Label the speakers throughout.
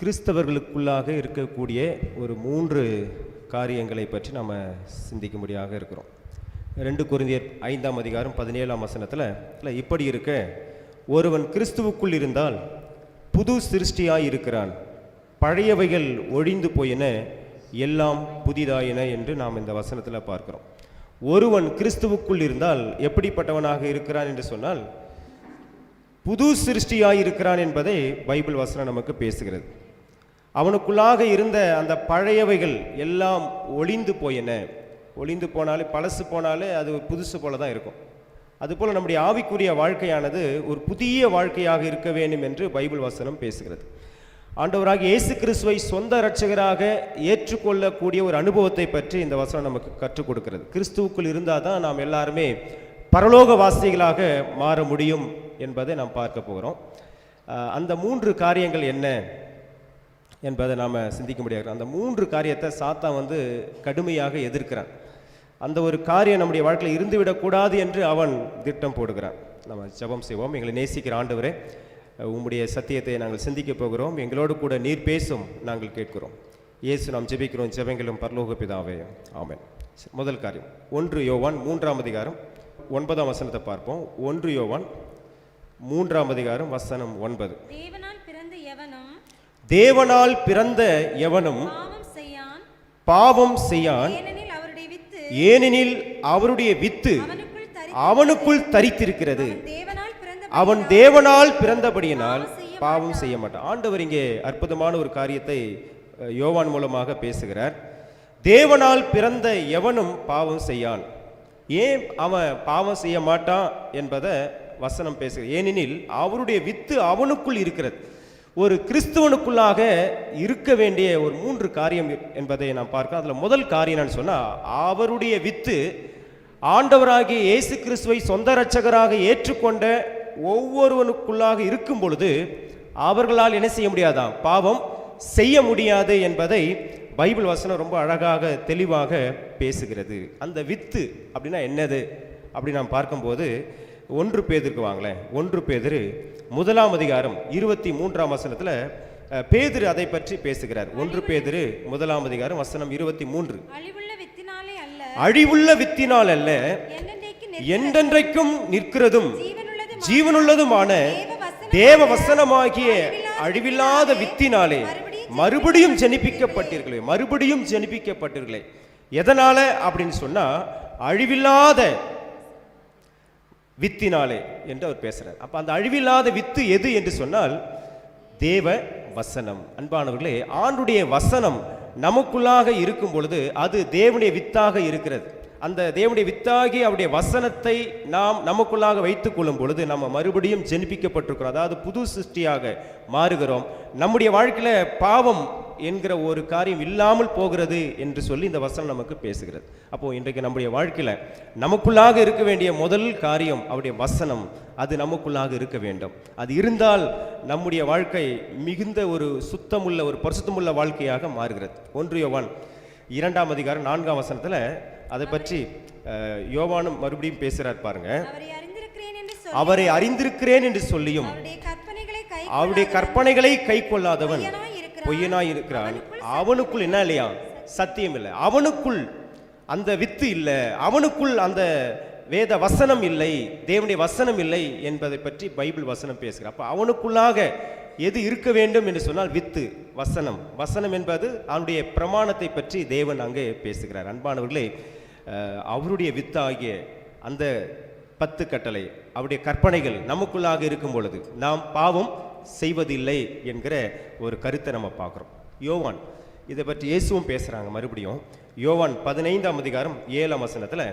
Speaker 1: கிறிஸ்தவர்களுக்குள்ளாக இருக்கக்கூடிய ஒரு மூன்று காரியங்களை பற்றி நாம் சிந்திக்கும்படியாக இருக்கிறோம். ரெண்டு குருந்தியர் ஐந்தாம் அதிகாரம் பதினேழாம் வசனத்தில் இல்லை இப்படி இருக்க. ஒருவன் கிறிஸ்துவுக்குள் இருந்தால் புது சிருஷ்டியாக இருக்கிறான். பழையவைகள் ஒழிந்து போயின எல்லாம் புதிதாயின என்று நாம் இந்த வசனத்தில் பார்க்கிறோம். ஒருவன் கிறிஸ்துவுக்குள் இருந்தால் எப்படிப்பட்டவனாக இருக்கிறான் என்று சொன்னால் புது சிருஷ்டியாக இருக்கிறான் என்பதை பைபிள் வசனம் நமக்கு பேசுகிறது. அவனுக்குள்ளாக இருந்த அந்த பழையவைகள் எல்லாம் ஒளிந்து போயின. ஒளிந்து போனாலே பழசு போனாலே அது ஒரு புதுசு போல தான் இருக்கும். அதுபோல் நம்முடைய ஆவிக்குரிய வாழ்க்கையானது ஒரு புதிய வாழ்க்கையாக இருக்க வேண்டும் என்று பைபிள் வசனம் பேசுகிறது. ஆண்டவராக இயேசு கிறிஸ்துவை சொந்த இரட்சகராக ஏற்றுக்கொள்ளக்கூடிய ஒரு அனுபவத்தை பற்றி இந்த வசனம் நமக்கு கற்றுக் கொடுக்கிறது. கிறிஸ்துவுக்குள் இருந்தால் தான் நாம் எல்லாருமே பரலோக வாசிகளாக மாற முடியும் என்பதை நாம் பார்க்க போகிறோம். அந்த மூன்று காரியங்கள் என்ன? என்பதை நாம் சிந்திக்க முடியாது. அந்த மூன்று காரியத்தை சாத்தா வந்து கடுமையாக எதிர்க்கிறான். அந்த ஒரு காரியம் நம்முடைய வாழ்க்கையில் இருந்துவிடக்கூடாது என்று அவன் திட்டம் போடுகிறான். நம்ம ஜெபம் செய்வோம். எங்களை நேசிக்கிற ஆண்டவரே உம்முடைய சத்தியத்தை நாங்கள் சிந்திக்க போகிறோம். எங்களோடு கூட நீர் பேசும் நாங்கள் கேட்கிறோம். இயேசு நாம் ஜெபிக்கிறோம். ஜெபங்களும் பரலோக பிதாவே முதல் காரியம். ஒன்று யோவான் மூன்றாம் அதிகாரம் ஒன்பதாம் வசனத்தை பார்ப்போம். ஒன்று யோவான் மூன்றாம் அதிகாரம் வசனம் ஒன்பது.
Speaker 2: தேவனால் பிறந்த எவனும் பாவம் செய்யான். ஏனெனில் அவருடைய வித்து அவனுக்குள் தரி
Speaker 1: அவனுக்குள் தரித்திருக்கிறது. அவன் தேவனால் பிறந்தபடியினால் பாவம் செய்ய மாட்டான். ஆண்டவர் இங்கே அற்புதமான ஒரு காரியத்தை யோவான் மூலமாக பேசுகிறார். தேவனால் பிறந்த எவனும் பாவம் செய்யான். ஏன் அவன் பாவம் செய்ய மாட்டான் என்பதை வசனம் பேசுகிறது. ஏனெனில் அவருடைய வித்து அவனுக்குள் இருக்கிறது. ஒரு கிறிஸ்துவனுக்குள்ளாக இருக்க வேண்டிய ஒரு மூன்று காரியம் என்பதை நாம் பார்க்க. அதில் முதல் காரியம் என்னன்னு சொன்னால் அவருடைய வித்து ஆண்டவராகிய இயேசு கிறிஸ்துவை சொந்த இரட்சகராக ஏற்றுக்கொண்ட ஒவ்வொருவனுக்குள்ளாக இருக்கும் பொழுது அவர்களால் என்ன செய்ய முடியாதாம்? பாவம் செய்ய முடியாது என்பதை பைபிள் வசனம் ரொம்ப அழகாக தெளிவாக பேசுகிறது. அந்த வித்து அப்படின்னா என்னது? அப்படி நாம் பார்க்கும்போது ஒன்று பேதருக்கு வாங்களேன். ஒன்று பேதிரு முதலாம் அதிகாரம் இருபத்தி மூன்றாம் வசனத்தில் பேதிரு அதை பற்றி பேசுகிறார். ஒன்று பேதிரு முதலாம் அதிகாரம் வசனம் இருபத்தி மூன்று.
Speaker 2: அழிவுள்ள வித்தினாலே அல்ல.
Speaker 1: என்றென்றைக்கும் நிற்கிறதும்
Speaker 2: ஜீவனுள்ளது
Speaker 1: ஜீவனுள்ளதுமான தேவ வசனமாகிய அழிவில்லாத வித்தினாலே மறுபடியும் ஜெனிப்பிக்கப்பட்டீர்களே மறுபடியும் ஜெனிப்பிக்கப்பட்டீர்களே எதனால? அப்படின்னு சொன்னா அழிவில்லாத வித்தினாலே என்று அவர் பேசுகிறார் அப்போ அந்த அழிவில்லாத வித்து எது என்று சொன்னால் தேவ வசனம். அன்பானவர்களே ஆண்டுடைய வசனம் நமக்குள்ளாக இருக்கும் பொழுது அது தேவனுடைய வித்தாக இருக்கிறது. அந்த தேவனுடைய வித்தாகி அவருடைய வசனத்தை நாம் நமக்குள்ளாக வைத்துக் கொள்ளும் பொழுது நம்ம மறுபடியும் ஜெனிப்பிக்கப்பட்டிருக்கிறோம். அதாவது புது சிருஷ்டியாக மாறுகிறோம். நம்முடைய வாழ்க்கையில் பாவம் என்கிற ஒரு காரியம் இல்லாமல் போகிறது என்று சொல்லி இந்த வசனம் நமக்கு பேசுகிறது. அப்போ இன்றைக்கு நம்முடைய வாழ்க்கையில நமக்குள்ளாக இருக்க வேண்டிய முதல் காரியம் அவருடைய வசனம். அது நமக்குள்ளாக இருக்க வேண்டும். அது இருந்தால் நம்முடைய வாழ்க்கை மிகுந்த ஒரு சுத்தமுள்ள ஒரு பரிசுத்தமுள்ள வாழ்க்கையாக மாறுகிறது. ஒன்று யோவான் இரண்டாம் அதிகாரம் நான்காம் வசனத்துல அதை பற்றி யோவானும் மறுபடியும் பேசுறார் பாருங்க.
Speaker 2: அவரை அறிந்திருக்கிறேன் என்று
Speaker 1: சொல்லியும்
Speaker 2: அவருடைய கற்பனைகளை கை
Speaker 1: கொள்ளாதவன்.
Speaker 2: பொய்யனாய் இருக்கிறான்.
Speaker 1: அவனுக்குள் என்ன இல்லையா? சத்தியம் இல்லை. அவனுக்குள் அந்த வித்து இல்லை. அவனுக்குள் அந்த வேத வசனம் இல்லை. தேவனுடைய வசனம் இல்லை என்பதை பற்றி பைபிள் வசனம் பேசுகிறார். அப்போ அவனுக்குள்ளாக எது இருக்க வேண்டும் என்று சொன்னால் வித்து வசனம். வசனம் என்பது அவனுடைய பிரமாணத்தை பற்றி தேவன் அங்கே பேசுகிறார். அன்பானவர்களே அவருடைய வித்தாகிய அந்த பத்து கட்டளை அவருடைய கற்பனைகள் நமக்குள்ளாக இருக்கும் பொழுது நாம் பாவம் செய்வதில்லை என்கிற ஒரு கருத்தை நம்ம பார்க்குறோம். யோவான் இதை பற்றி இயேசுவும் பேசுகிறாங்க மறுபடியும். யோவான் பதினைந்தாம் அதிகாரம் ஏழாம் வசனத்தில்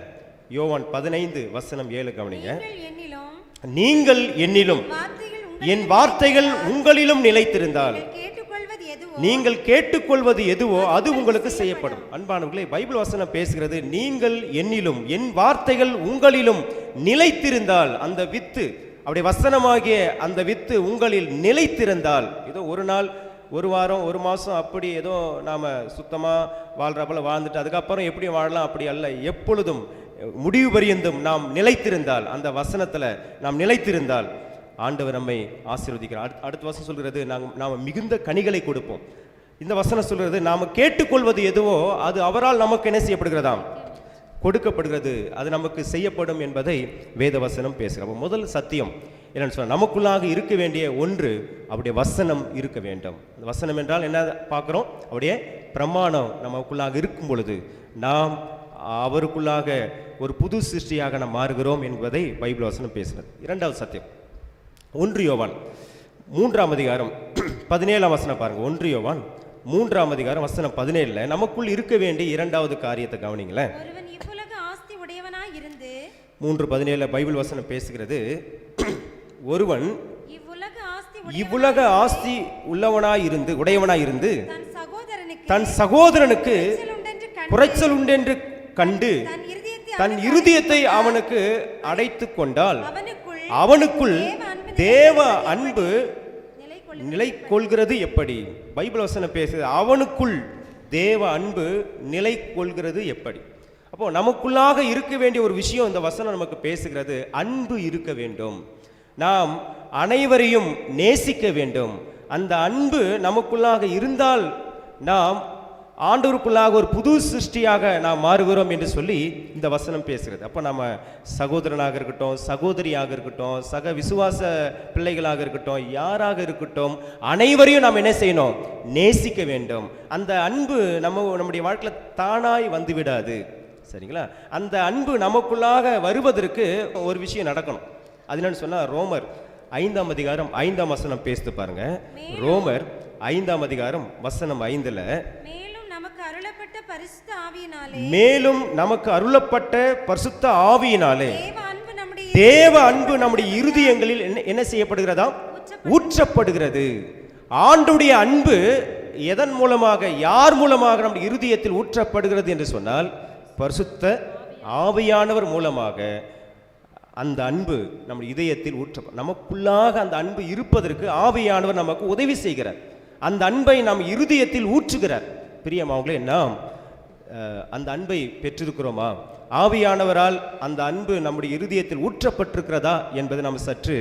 Speaker 1: யோவான் பதினைந்து வசனம் ஏழு கவனிங்க.
Speaker 2: நீங்கள் என்னிலும்
Speaker 1: என் வார்த்தைகள் உங்களிலும் நிலைத்திருந்தால் நீங்கள் கேட்டுக்கொள்வது எதுவோ அது உங்களுக்கு செய்யப்படும். அன்பானவர்களே பைபிள் வசனம் பேசுகிறது நீங்கள் என்னிலும் என் வார்த்தைகள் உங்களிலும் நிலைத்திருந்தால் அந்த வித்து அப்படி வசனமாகிய அந்த வித்து உங்களில் நிலைத்திருந்தால் ஏதோ ஒரு நாள் ஒரு வாரம் ஒரு மாதம் அப்படி ஏதோ நாம் சுத்தமாக வாழ்கிறப்பல வாழ்ந்துட்டு அதுக்கப்புறம் எப்படி வாழலாம் அப்படி அல்ல. எப்பொழுதும் முடிவு பரியந்தும் நாம் நிலைத்திருந்தால் அந்த வசனத்தில் நாம் நிலைத்திருந்தால் ஆண்டவர் நம்மை ஆசீர்வதிக்கிறார். அடுத்த அடுத்த வசனம் சொல்கிறது நாங்கள் நாம் மிகுந்த கனிகளை கொடுப்போம். இந்த வசனம் சொல்கிறது நாம் கேட்டுக்கொள்வது எதுவோ அது அவரால் நமக்கு என்ன செய்யப்படுகிறதாம்? கொடுக்கப்படுகிறது அது நமக்கு செய்யப்படும் என்பதை வேதவசனம் பேசுகிறோம் முதல் சத்தியம் என்னென்னு சொன்னால் நமக்குள்ளாக இருக்க வேண்டிய ஒன்று அவருடைய வசனம் இருக்க வேண்டும். அந்த வசனம் என்றால் என்ன பார்க்குறோம்? அவருடைய பிரமாணம் நமக்குள்ளாக இருக்கும் பொழுது நாம் அவருக்குள்ளாக ஒரு புது சிருஷ்டியாக நாம் மாறுகிறோம் என்பதை பைபிள் வசனம் பேசுகிறது. இரண்டாவது சத்தியம் ஒன்று யோவான் மூன்றாம் அதிகாரம் பதினேழாம் வசனம் பாருங்கள் ஒன்று யோவான் மூன்றாம் அதிகாரம் வசனம் பதினேழில் நமக்குள் இருக்க வேண்டிய இரண்டாவது காரியத்தை கவனிங்களேன். மூன்று பதினேழுல பைபிள் வசனம் பேசுகிறது. ஒருவன்
Speaker 2: இவ்வுலக ஆஸ்தி
Speaker 1: உள்ளவனாய் இருந்து உடையவனாய் இருந்து
Speaker 2: தன் சகோதரனுக்கு குறைச்சல் உண்டென்று கண்டு தன் இருதயத்தை
Speaker 1: அவனுக்கு அடைத்து கொண்டால்
Speaker 2: அவனுக்குள்
Speaker 1: தேவ அன்பு
Speaker 2: நிலை
Speaker 1: கொள்கிறது எப்படி? பைபிள் வசனம் பேசுது அவனுக்குள் தேவ அன்பு நிலை கொள்கிறது எப்படி? அப்போ நமக்குள்ளாக இருக்க வேண்டிய ஒரு விஷயம் இந்த வசனம் நமக்கு பேசுகிறது. அன்பு இருக்க வேண்டும். நாம் அனைவரையும் நேசிக்க வேண்டும். அந்த அன்பு நமக்குள்ளாக இருந்தால் நாம் ஆண்டவருக்குள்ளாக ஒரு புது சிருஷ்டியாக நாம் மாறுகிறோம் என்று சொல்லி இந்த வசனம் பேசுகிறது. அப்போ நம்ம சகோதரனாக இருக்கட்டும் சகோதரியாக இருக்கட்டும் சக விசுவாச பிள்ளைகளாக இருக்கட்டும் யாராக இருக்கட்டும் அனைவரையும் நாம் என்ன செய்யணும்? நேசிக்க வேண்டும். அந்த அன்பு நம்ம நம்முடைய வாழ்க்கையில் தானாய் வந்து விடாது சரிங்களா? அந்த அன்பு நமக்குள்ளாக வருவதற்கு ஒரு விஷயம் நடக்கணும். அது என்னன்னு சொன்னால் ரோமர் ஐந்தாம் அதிகாரம் ஐந்தாம் வசனம் பேசுது பாருங்க. ரோமர் ஐந்தாம் அதிகாரம் வசனம் ஐந்துல
Speaker 2: மேலும் நமக்கு அருளப்பட்ட பரிசுத்த ஆவியினாலே
Speaker 1: மேலும் நமக்கு அருளப்பட்ட பரிசுத்த ஆவியினாலே
Speaker 2: தேவ அன்பு நம்முடைய
Speaker 1: தேவ அன்பு நம்முடைய இருதயங்களில் என்ன என்ன செய்யப்படுகிறதா? ஊற்றப்படுகிறது ஆண்டுடைய அன்பு எதன் மூலமாக யார் மூலமாக நம்முடைய இருதயத்தில் ஊற்றப்படுகிறது என்று சொன்னால் பரிசுத்த ஆவியானவர் மூலமாக அந்த அன்பு நம்ம இதயத்தில் ஊற்ற நமக்குள்ளாக அந்த அன்பு இருப்பதற்கு ஆவியானவர் நமக்கு உதவி செய்கிறார். அந்த அன்பை நாம் இருதயத்தில் ஊற்றுகிறார். பிரியமாவங்களே நாம் அந்த அன்பை பெற்றிருக்கிறோமா? ஆவியானவரால் அந்த அன்பு நம்முடைய இருதயத்தில் ஊற்றப்பட்டிருக்கிறதா என்பதை நாம் சற்று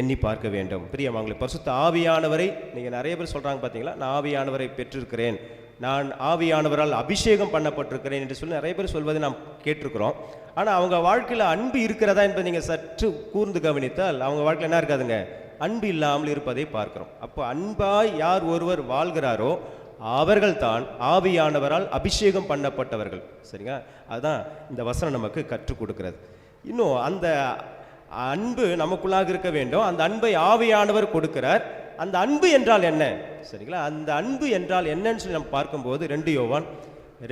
Speaker 1: எண்ணி பார்க்க வேண்டும். பிரியமாவங்களே பரிசுத்த ஆவியானவரை நீங்கள் நிறைய பேர் சொல்கிறாங்க பார்த்தீங்களா நான் ஆவியானவரை பெற்றிருக்கிறேன். நான் ஆவியானவரால் அபிஷேகம் பண்ணப்பட்டிருக்கிறேன் என்று சொல்லி நிறைய பேர் சொல்வதை நாம் கேட்டிருக்கிறோம். ஆனால் அவங்க வாழ்க்கையில் அன்பு இருக்கிறதா என்பதை நீங்கள் சற்று கூர்ந்து கவனித்தால் அவங்க வாழ்க்கையில் என்ன இருக்காதுங்க? அன்பு இல்லாமல் இருப்பதை பார்க்கிறோம். அப்போ அன்பாய் யார் ஒருவர் வாழ்கிறாரோ அவர்கள்தான் ஆவியானவரால் அபிஷேகம் பண்ணப்பட்டவர்கள். சரிங்களா? அதுதான் இந்த வசனம் நமக்கு கற்றுக் கொடுக்கிறது. இன்னும் அந்த அன்பு நமக்குள்ளாக இருக்க வேண்டும். அந்த அன்பை ஆவியானவர் கொடுக்கிறார். அந்த அன்பு என்றால் என்ன? சரிங்களா? அந்த அன்பு என்றால் என்னன்னு சொல்லி நம்ம பார்க்கும்போது ரெண்டு யோவான்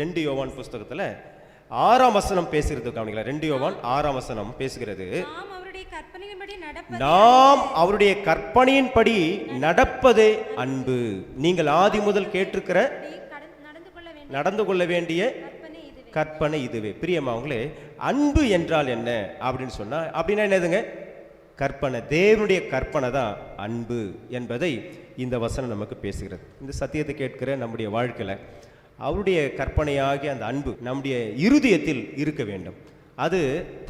Speaker 1: ரெண்டு யோவான் புஸ்தகத்தில் ஆறாம் வசனம் பேசுகிறது கவனிங்களா ரெண்டு யோவான் ஆறாம் வசனம் பேசுகிறது.
Speaker 2: நாம் அவருடைய கற்பனையின்படி நடப்பது
Speaker 1: அன்பு. நீங்கள் ஆதி முதல் கேட்டிருக்கிற
Speaker 2: நடந்து கொள்ள வேண்டிய இதுவே.
Speaker 1: கற்பனை இதுவே. பிரியமாவங்களே அன்பு என்றால் என்ன அப்படின்னு சொன்னா அப்படின்னா என்னதுங்க? கற்பனை. தேவனுடைய கற்பனை தான் அன்பு என்பதை இந்த வசனம் நமக்கு பேசுகிறது. இந்த சத்தியத்தை கேட்கிற நம்முடைய வாழ்க்கையில் அவருடைய கற்பனையாகிய அந்த அன்பு நம்முடைய இருதயத்தில் இருக்க வேண்டும். அது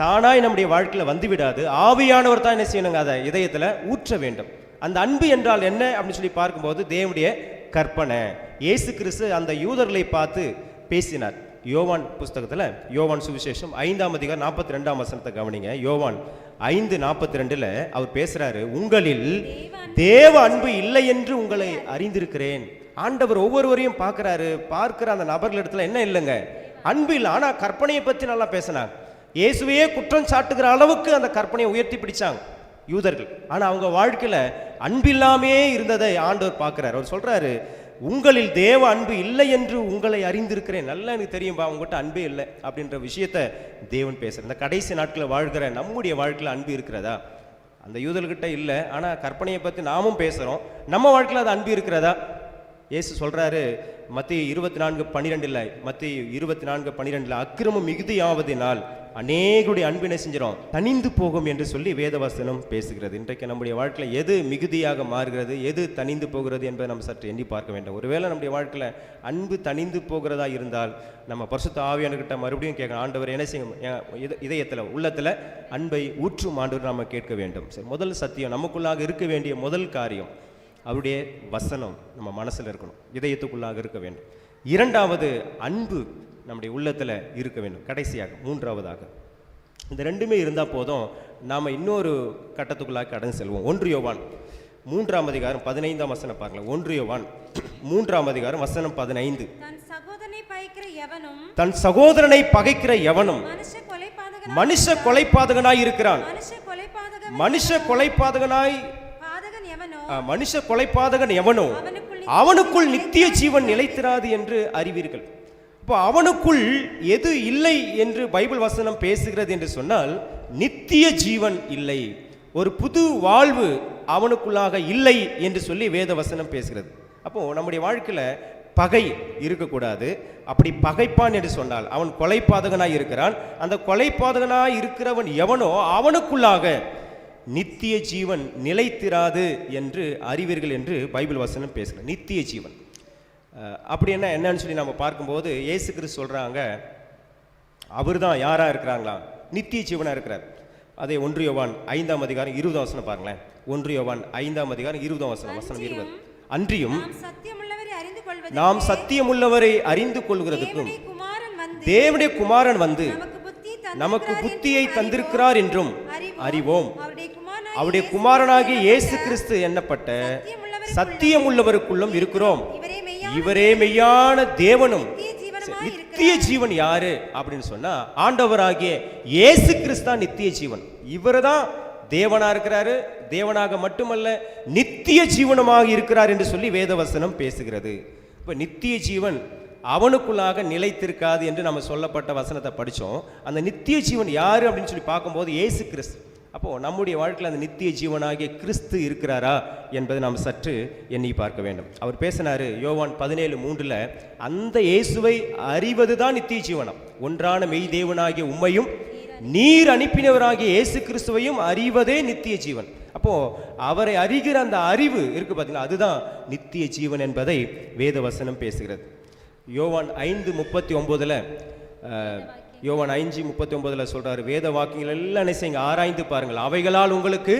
Speaker 1: தானாய் நம்முடைய வாழ்க்கையில் வந்துவிடாது. ஆவியானவர் தான் என்ன செய்யணுங்க? அதை இதயத்தில் ஊற்ற வேண்டும். அந்த அன்பு என்றால் என்ன அப்படின்னு சொல்லி பார்க்கும்போது தேவனுடைய கற்பனை. இயேசு கிறிஸ்து அந்த யூதர்களை பார்த்து பேசினார். யோவான் புஸ்தகத்தில் யோவான் சுவிசேஷம் ஐந்தாம் அதிகாரம் நாற்பத்தி ரெண்டாம் வசனத்தை கவனிங்க. யோவான் ஐந்து நாற்பத்தி ரெண்டில் அவர் பேசுகிறாரு உங்களில் தேவ அன்பு இல்லை என்று உங்களை அறிந்திருக்கிறேன். ஆண்டவர் ஒவ்வொருவரையும் பார்க்கறாரு. பார்க்கிற அந்த நபர்கள் இடத்துல என்ன இல்லைங்க? அன்பு இல்லை. ஆனால் கற்பனையை பற்றி நல்லா பேசினாங்க. இயேசுவையே குற்றம் சாட்டுகிற அளவுக்கு அந்த கற்பனையை உயர்த்தி பிடிச்சாங்க யூதர்கள். ஆனால் அவங்க வாழ்க்கையில் அன்பில்லாமே இருந்ததை ஆண்டவர் பார்க்குறாரு. அவர் சொல்கிறாரு உங்களில் தேவ அன்பு இல்லை என்று உங்களை அறிந்திருக்கிறேன். நல்லா எனக்கு தெரியும்பா உங்ககிட்ட அன்பே இல்லை அப்படின்ற விஷயத்த தேவன் பேசுகிறேன் இந்த கடைசி நாட்களில் வாழ்கிற நம்முடைய வாழ்க்கையில் அன்பு இருக்கிறதா? அந்த யூதர்கிட்ட இல்லை. ஆனால் கற்பனையை பற்றி நாமும் பேசுகிறோம் நம்ம வாழ்க்கையில் அது அன்பு இருக்கிறதா? இயேசு சொல்கிறாரு மத்திய இருபத்தி நான்கு பன்னிரெண்டில் மத்திய இருபத்தி நான்கு பன்னிரெண்டில் அக்கிரமம் மிகுதியாவதினால் அநேகருடைய அன்பினை செஞ்சிடும் தனிந்து போகும் என்று சொல்லி வேதவசனம் பேசுகிறது. இன்றைக்கு நம்முடைய வாழ்க்கையில் எது மிகுதியாக மாறுகிறது எது தனிந்து போகிறது என்பதை நம்ம சற்று எண்ணி பார்க்க வேண்டும். ஒருவேளை நம்முடைய வாழ்க்கையில் அன்பு தனிந்து போகிறதா இருந்தால் நம்ம பரிசுத்த ஆவியானுக்கிட்ட மறுபடியும் கேட்கணும். ஆண்டவர் என்ன செய்யும்? இதயத்தில் உள்ளத்தில் அன்பை ஊற்றும் ஆண்டவர் நம்ம கேட்க வேண்டும். சரி முதல் சத்தியம் நமக்குள்ளாக இருக்க வேண்டிய முதல் காரியம் அவருடைய வசனம் நம்ம மனசில் இருக்கணும். இதயத்துக்குள்ளாக இருக்க வேண்டும். இரண்டாவது அன்பு நம்முடைய உள்ளத்தில் இருக்க வேண்டும். கடைசியாக மூன்றாவதாக. இந்த ரெண்டுமே இருந்தால் போதும் நாம் இன்னொரு கட்டத்துக்குள்ளாக கடந்து செல்வோம். ஒன்று யோவான் மூன்றாம் அதிகாரம் பதினைந்தாம் வசனம் பாருங்களேன். ஒன்று யோவான் மூன்றாம் அதிகாரம் வசனம் பதினைந்து.
Speaker 2: தன் சகோதரனை பகைக்கிற எவனும் மனுஷ கொலைபாதகன்
Speaker 1: மனுஷ கொலைப்பாதகனாய் இருக்கிறான்.
Speaker 2: மனுஷ கொலைபாதகன்
Speaker 1: மனுஷ கொலைப்பாதகன் எவனோ
Speaker 2: அவனுக்குள்
Speaker 1: நித்திய ஜீவன் நிலைத்திராது என்று அறிவீர்கள். இப்போ அவனுக்குள் எது இல்லை என்று பைபிள் வசனம் பேசுகிறது என்று சொன்னால் நித்திய ஜீவன் இல்லை. ஒரு புது வாழ்வு அவனுக்குள்ளாக இல்லை என்று சொல்லி வேத வசனம் பேசுகிறது. அப்போ நம்முடைய வாழ்க்கையில பகை இருக்கக்கூடாது. அப்படி பகைப்பான் என்று சொன்னால் அவன் கொலைப்பாதகனாய் இருக்கிறான். அந்த கொலைப்பாதகனாய் இருக்கிறவன் எவனோ அவனுக்குள்ளாக நித்திய ஜீவன் நிலைத்திராது என்று அறிவீர்கள் என்று பைபிள் வசனம் பேசுகிறேன் நித்திய ஜீவன். அஹ், அப்படி என்ன என்னன்னு சொல்லி நம்ம பார்க்கும்போது இயேசு கிறிஸ்து சொல்றாங்க அவர் தான் யாரா இருக்கிறாங்களா? நித்திய ஜீவனா இருக்கிறார். அதே ஒன்று யோவான் ஐந்தாம் அதிகாரம் இருபதாம் வசனம் பாருங்களேன். ஒன்று யோவான் ஐந்தாம் அதிகாரம் இருபதாம் வசனம் வசனம் இருபது. அன்றியும்
Speaker 2: நாம்
Speaker 1: நாம் சத்தியமுள்ளவரை அறிந்து கொள்கிறதுக்கும்
Speaker 2: தேவனுடைய குமாரன் வந்து நமக்கு
Speaker 1: புத்தியை தந்திருக்கிறார் என்றும்
Speaker 2: அறிவோம். அவருடைய குமாரனாகிய இயேசு கிறிஸ்து என்னப்பட்ட
Speaker 1: எண்ணப்பட்ட
Speaker 2: சத்தியமுள்ளவருக்குள்ளும்
Speaker 1: சத்தியமுள்ளவருக்குள்ளும் இருக்கிறோம்.
Speaker 2: இவரே மெய்யான
Speaker 1: இவரே தேவனும்.
Speaker 2: நித்திய
Speaker 1: ஜீவன் யாரு? அப்படின்னு சொன்னா ஆண்டவராகிய இயேசு கிறிஸ்தா நித்திய ஜீவன். இவர்தான் தேவனா இருக்கிறாரு. தேவனாக மட்டுமல்ல நித்திய ஜீவனமாக இருக்கிறார் என்று சொல்லி வேதவசனம் பேசுகிறது. இப்ப நித்திய ஜீவன் அவனுக்குள்ளாக நிலைத்திருக்காது என்று நம்ம சொல்லப்பட்ட வசனத்தை படிச்சோம். அந்த நித்திய ஜீவன் யாரு அப்படின்னு சொல்லி பார்க்கும்போது இயேசு கிறிஸ்து. அப்போது நம்முடைய வாழ்க்கையில் அந்த நித்திய ஜீவனாகிய கிறிஸ்து இருக்கிறாரா என்பதை நாம் சற்று எண்ணி பார்க்க வேண்டும். அவர் பேசினார் யோவான் பதினேழு மூன்றில் அந்த இயேசுவை அறிவது தான் நித்திய ஜீவனம். ஒன்றான மெய் தேவனாகிய உண்மையும் நீர் அனுப்பினவராகிய இயேசு கிறிஸ்துவையும் அறிவதே நித்திய ஜீவன். அப்போது அவரை அறிகிற அந்த அறிவு இருக்கு பார்த்தீங்களா அதுதான் நித்திய ஜீவன் என்பதை வேதவசனம் பேசுகிறது. யோவான் ஐந்து முப்பத்தி ஒம்போதில் யோவான் ஐந்து முப்பத்தி ஒன்பதுல சொல்றாரு வேத வாக்கியங்கள் எல்லாம் என்ன செய்யுங்க ஆராய்ந்து பாருங்கள். அவைகளால் உங்களுக்கு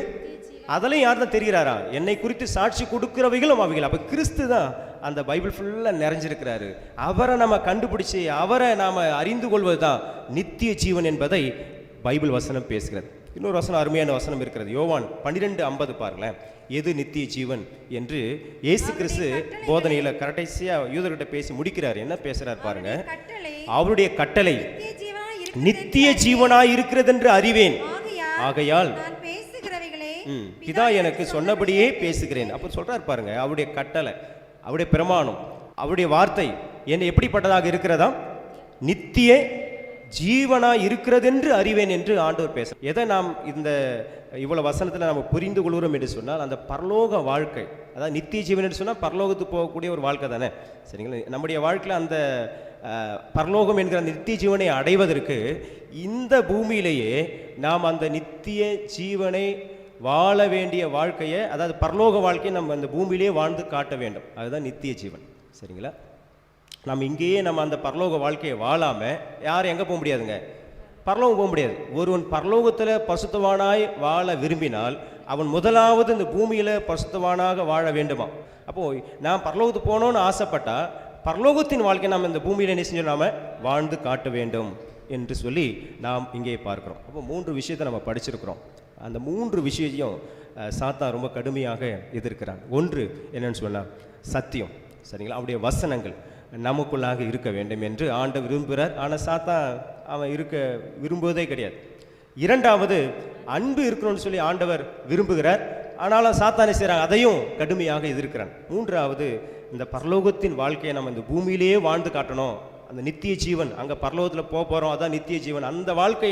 Speaker 1: அதெல்லாம் யார் தான் தெரிகிறாரா? என்னை குறித்து சாட்சி கொடுக்கிறவைகளும் அவைகள். அப்ப கிறிஸ்து தான் அந்த பைபிள் ஃபுல்லா நிறைஞ்சிருக்கிறாரு. அவரை நம்ம கண்டுபிடிச்சு அவரை நாம அறிந்து கொள்வது தான் நித்திய ஜீவன் என்பதை பைபிள் வசனம் பேசுகிறது. இன்னொரு வசனம் அருமையான வசனம் இருக்கிறது. யோவான் பன்னிரெண்டு ஐம்பது பாருங்களேன். எது நித்திய ஜீவன்? என்று இயேசு கிறிஸ்து போதனையில கடைசியா யூதர்கிட்ட பேசி முடிக்கிறார். என்ன பேசுறார் பாருங்க. அவருடைய கட்டளை.
Speaker 2: நித்திய ஜீவனாய் இருக்கிறது
Speaker 1: என்று அறிவேன்
Speaker 2: ஆகையால்
Speaker 1: பிதா எனக்கு சொன்னபடியே பேசுகிறேன். அப்போ சொல்றார் பாருங்க அவருடைய கட்டளை அவருடைய பிரமாணம் அவருடைய வார்த்தை என்ன எப்படிப்பட்டதாக இருக்கிறதா நித்திய ஜீவனா இருக்கிறதென்று அறிவேன் என்று ஆண்டவர் பேச எதை நாம் இந்த இவ்வளவு வசனத்தில் நம்ம புரிந்து கொள்கிறோம் என்று சொன்னால் அந்த பரலோக வாழ்க்கை அதாவது நித்திய ஜீவன் என்று சொன்னால் பரலோகத்துக்கு போகக்கூடிய ஒரு வாழ்க்கை தானே? சரிங்களா? நம்முடைய வாழ்க்கையில் அந்த பரலோகம் என்கிற நித்திய ஜீவனை அடைவதற்கு இந்த பூமியிலேயே நாம் அந்த நித்திய ஜீவனை வாழ வேண்டிய வாழ்க்கையை அதாவது பரலோக வாழ்க்கையை நம்ம அந்த பூமியிலேயே வாழ்ந்து காட்ட வேண்டும். அதுதான் நித்திய ஜீவன். சரிங்களா? நம்ம இங்கேயே நம்ம அந்த பரலோக வாழ்க்கையை வாழாமல் யாரும் எங்கே போக முடியாதுங்க. பரலோகம் போக முடியாது. ஒருவன் பரலோகத்தில் பசுத்தவானாய் வாழ விரும்பினால் அவன் முதலாவது இந்த பூமியில் பசுத்தவானாக வாழ வேண்டுமா? அப்போ நான் பரலோகத்துக்கு போகணும்னு ஆசைப்பட்டா பரலோகத்தின் வாழ்க்கையை நாம் இந்த பூமியில் என்ன செஞ்சோம் நாம்? வாழ்ந்து காட்ட வேண்டும் என்று சொல்லி நாம் இங்கே பார்க்குறோம். அப்போ மூன்று விஷயத்தை நம்ம படிச்சிருக்கிறோம். அந்த மூன்று விஷயத்தையும் சாத்தா ரொம்ப கடுமையாக எதிர்க்கிறான். ஒன்று என்னன்னு சொன்னால் சத்தியம். சரிங்களா? அவருடைய வசனங்கள். நமக்குள்ளாக இருக்க வேண்டும் என்று ஆண்ட விரும்புகிறார். ஆனால் சாத்தான் அவன் இருக்க விரும்புவதே கிடையாது. இரண்டாவது அன்பு இருக்கணும்னு சொல்லி ஆண்டவர் விரும்புகிறார். ஆனாலும் சாத்தானை செய்கிறாங்க அதையும் கடுமையாக எதிர்க்கிறான். மூன்றாவது இந்த பரலோகத்தின் வாழ்க்கையை நம்ம இந்த பூமியிலேயே வாழ்ந்து காட்டணும். அந்த நித்திய ஜீவன் அங்கே பரலோகத்தில் போக போகிறோம் அதான் நித்திய ஜீவன். அந்த வாழ்க்கை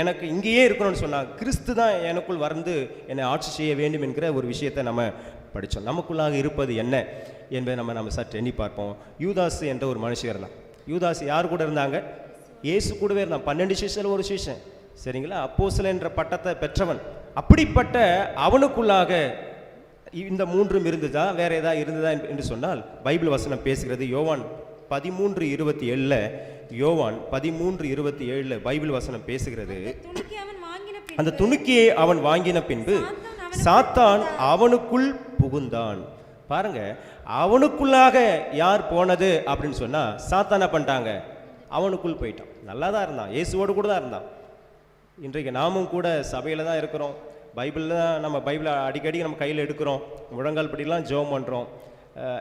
Speaker 1: எனக்கு இங்கேயே இருக்கணும்னு சொன்னாங்க கிறிஸ்து தான் எனக்குள் வந்து என்னை ஆட்சி செய்ய வேண்டும் என்கிற ஒரு விஷயத்தை நம்ம படித்தோம் நமக்குள்ளாக இருப்பது என்ன என்பதை நம்ம நம்ம சற்று எண்ணி பார்ப்போம். யூதாஸ் என்ற ஒரு மனுஷன் இருந்தான் யூதாஸ் யார் கூட இருந்தாங்க? இயேசு கூடவே இருந்தான். பன்னெண்டு சிஷியல் ஒரு சிஷன். சரிங்களா? அப்போஸ்தலன் என்ற பட்டத்தை பெற்றவன். அப்படிப்பட்ட அவனுக்குள்ளாக இந்த மூன்றும் இருந்ததா? வேற ஏதாவது இருந்ததா என்று- சொன்னால் பைபிள் வசனம் பேசுகிறது யோவான் பதிமூன்று இருபத்தி ஏழில் யோவான் பதிமூன்று இருபத்தி ஏழில் பைபிள் வசனம் பேசுகிறது. அந்த துணுக்கியை அவன் வாங்கின பின்பு சாத்தான் அவனுக்குள் புகுந்தான். பாருங்க அவனுக்குள்ளாக யார் போனது அப்படின்னு சொன்னா சாத்தான பண்ணிட்டாங்க? அவனுக்குள் போயிட்டான். நல்லா தான் இருந்தான். இயேசுவோடு கூட தான் இருந்தான். இன்றைக்கு நாமும் கூட சபையில் தான் இருக்கிறோம். பைபிளில் தான் நம்ம பைபிளை அடிக்கடி நம்ம கையில் எடுக்கிறோம். முழங்கால் படிலாம் ஜோம் பண்ணுறோம்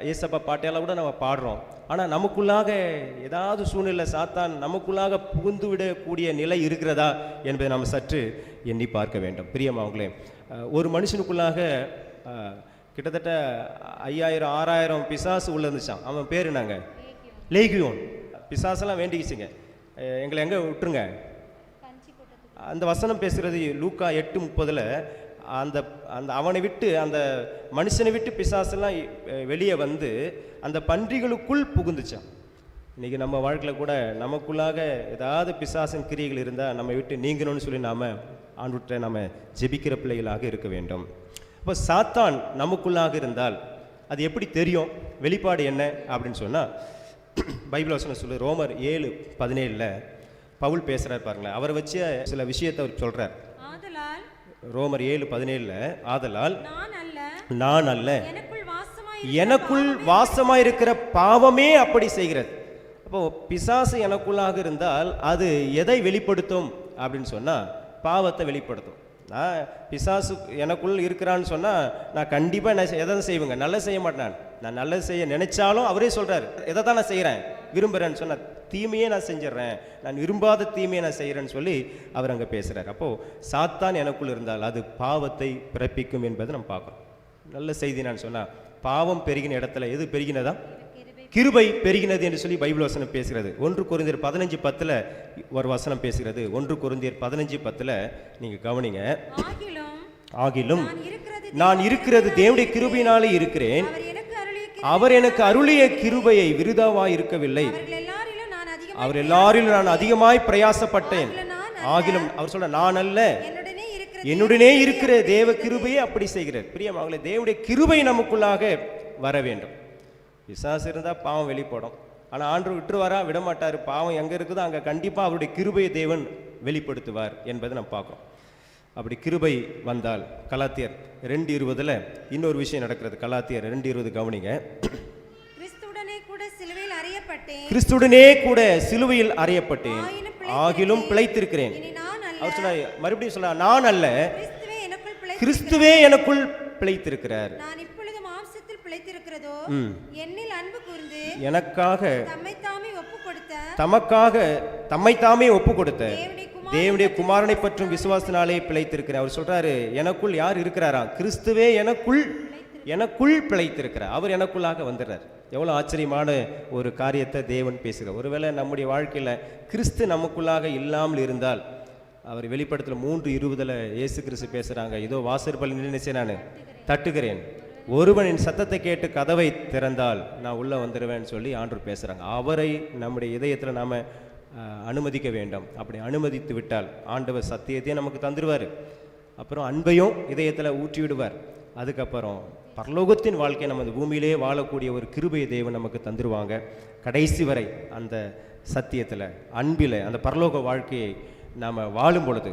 Speaker 1: ஏசப்பா பாட்டையெல்லாம் கூட நம்ம பாடுறோம். ஆனால் நமக்குள்ளாக ஏதாவது சூழ்நிலை சாத்தான் நமக்குள்ளாக புகுந்து விடக்கூடிய நிலை இருக்கிறதா என்பதை நாம் சற்று எண்ணி பார்க்க வேண்டும். பிரியமாவங்களே அவங்களே ஒரு மனுஷனுக்குள்ளாக கிட்டத்தட்ட ஐயாயிரம் ஆறாயிரம் பிசாசு உள்ள இருந்துச்சான் அவன் பேர் என்னங்க? லேகியோன். பிசாசெல்லாம் வேண்டிக்கிச்சுங்க. எங்களை எங்கே விட்டுருங்க? அந்த வசனம் பேசுகிறது லூக்கா எட்டு முப்பதில் அந்த அந்த அவனை விட்டு அந்த மனுஷனை விட்டு பிசாசெல்லாம் வெளியே வந்து அந்த பன்றிகளுக்குள் புகுந்துச்சான் இன்னைக்கு நம்ம வாழ்க்கையில் கூட நமக்குள்ளாக ஏதாவது பிசாசின் கிரியைகள் இருந்தால் நம்ம விட்டு நீங்கணும்னு சொல்லி நாம் ஆண்டுகிட்ட நம்ம ஜெபிக்கிற பிள்ளைகளாக இருக்க வேண்டும். அப்போ சாத்தான் நமக்குள்ளாக இருந்தால் அது எப்படி தெரியும்? வெளிப்பாடு என்ன? அப்படின்னு சொன்னால் பைபிள் வசனம் சொல்லு ரோமர் ஏழு பதினேழில் பவுல் பேசுகிறார் பாருங்களேன் அவரை வச்சு சில விஷயத்தை அவர் சொல்கிறார் ரோமர் ஏழு பதினேழில் ஆதலால்
Speaker 2: நான் அல்ல எனக்குள்
Speaker 1: வாசமாக இருக்கிற பாவமே அப்படி செய்கிறது. அப்போ பிசாசு எனக்குள்ளாக இருந்தால் அது எதை வெளிப்படுத்தும்? அப்படின்னு சொன்னால் பாவத்தை வெளிப்படுத்தும். நான் பிசாசு எனக்குள் இருக்கிறான்னு சொன்னால் நான் கண்டிப்பாக நான் எதை செய்வேங்க? நல்லது செய்ய மாட்டேன் நான். நல்லது செய்ய நினைச்சாலும் அவரே சொல்கிறார் எதை தான் நான் செய்கிறேன் விரும்புகிறேன்னு சொன்னால் தீமையே நான் செஞ்சிடறேன் நான் விரும்பாத தீமையை நான் செய்கிறேன்னு சொல்லி அவர் அங்கே பேசுகிறார் அப்போது சாத்தான் எனக்குள் இருந்தால் அது பாவத்தை பிறப்பிக்கும் என்பதை நம்ம பார்க்குறோம் நல்ல செய்தி நான் சொன்னால் பாவம் பெருகின இடத்துல எது பெருகினதா? கிருபை பெருகினது என்று சொல்லி பைபிள் வசனம் பேசுகிறது. ஒன்று குருந்தியர் பதினஞ்சு பத்தில் ஒரு வசனம் பேசுகிறது. ஒன்று குருந்தியர் பதினஞ்சு பத்தில் நீங்கள் கவனிங்க.
Speaker 2: ஆகிலும் நான் இருக்கிறது
Speaker 1: தேவனுடைய கிருபையினாலே இருக்கிறேன்.
Speaker 2: அவர் எனக்கு அருளிய
Speaker 1: கிருபையை விருதாவாய் இருக்கவில்லை அவர் எல்லாரிலும் நான் அதிகமாய் பிரயாசப்பட்டேன் ஆகிலும் அவர் சொல்ற நான் அல்ல.
Speaker 2: என்னுடனே இருக்கிற
Speaker 1: தேவ கிருபையை அப்படி செய்கிறார் பிரியமாங்களே தேவனுடைய கிருபை நமக்குள்ளாக வர வேண்டும். பிசாசு இருந்தால் பாவம் வெளிப்படும். ஆனால் ஆண்டு விட்டுருவாரா? விட மாட்டார் பாவம் எங்கே இருக்குதோ அங்கே கண்டிப்பாக அவருடைய கிருபையை தேவன் வெளிப்படுத்துவார் என்பதை நம்ம பார்க்குறோம். அப்படி கிருபை வந்தால் கலாத்தியர் ரெண்டு இருபதில் இன்னொரு விஷயம் நடக்கிறது. கலாத்தியர் ரெண்டு இருபது கவனிங்க.
Speaker 2: கிறிஸ்துவுடனே கூட சிலுவையில் அறியப்பட்டேன்.
Speaker 1: கிறிஸ்துடனே கூட சிலுவையில் அறையப்பட்டேன். ஆகிலும் பிழைத்திருக்கிறேன். அவர் சொன்னார் மறுபடியும் சொன்னார் நான் அல்ல.
Speaker 2: கிறிஸ்துவே எனக்குள்
Speaker 1: பிழைத்திருக்கிறார்.
Speaker 2: பிழைத்திருக்கிறதோ என்னில் அன்பு கூர்ந்து
Speaker 1: எனக்காக
Speaker 2: தம்மை தாமே ஒப்பு கொடுத்த
Speaker 1: தமக்காக தம்மை தாமே ஒப்பு கொடுத்த
Speaker 2: தேவனுடைய குமாரன்
Speaker 1: பற்றும் விசுவாசனாலே பிழைத்திருக்கிறார் அவர் சொல்றாரு எனக்குள் யார் இருக்கிறாராம் கிறிஸ்துவே எனக்குள் எனக்குள் பிழைத்திருக்கிறார். அவர் எனக்குள்ளாக வந்துடுறார். எவ்வளோ ஆச்சரியமான ஒரு காரியத்தை தேவன் பேசுகிறார். ஒருவேளை நம்முடைய வாழ்க்கையில் கிறிஸ்து நமக்குள்ளாக இல்லாமல் இருந்தால் அவர் வெளிப்படத்தில் மூன்று இருபதில் இயேசு கிறிஸ்து பேசுகிறாங்க இதோ வாசற்பல் நின்று நான். தட்டுகிறேன். ஒருவனின் சத்தத்தை கேட்டு கதவை திறந்தால் நான் உள்ளே வந்துடுவேன்னு சொல்லி ஆண்டவர் பேசுகிறாங்க அவரை நம்முடைய இதயத்தில் நாம் அனுமதிக்க வேண்டும். அப்படி அனுமதித்து விட்டால் ஆண்டவர் சத்தியத்தையும் நமக்கு தந்துடுவார் அப்புறம் அன்பையும் இதயத்தில் ஊற்றி விடுவார் அதுக்கப்புறம் பரலோகத்தின் வாழ்க்கை நம்ம பூமியிலே வாழக்கூடிய ஒரு கிருபை தேவன் நமக்கு தந்துடுவாங்க கடைசி வரை அந்த சத்தியத்தில் அன்பில் அந்த பரலோக வாழ்க்கையை நாம் வாழும் பொழுது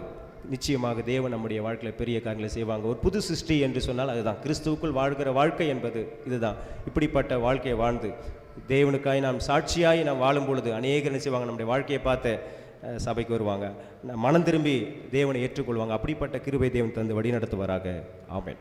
Speaker 1: நிச்சயமாக தேவன் நம்முடைய வாழ்க்கையில் பெரிய காரியங்களை செய்வாங்க. ஒரு புது சிருஷ்டி என்று சொன்னால் அதுதான். கிறிஸ்துவுக்குள் வாழ்கிற வாழ்க்கை என்பது இதுதான். இப்படிப்பட்ட வாழ்க்கையை வாழ்ந்து தேவனுக்காய் நாம் சாட்சியாய் நாம் வாழும் பொழுது அநேகர் என்ன செய்வாங்க? நம்முடைய வாழ்க்கையை பார்த்து சபைக்கு வருவாங்க. மனம் திரும்பி தேவனை ஏற்றுக்கொள்வாங்க. அப்படிப்பட்ட கிருபை தேவன் தந்து வழி நடத்துவாராக ஆமென்.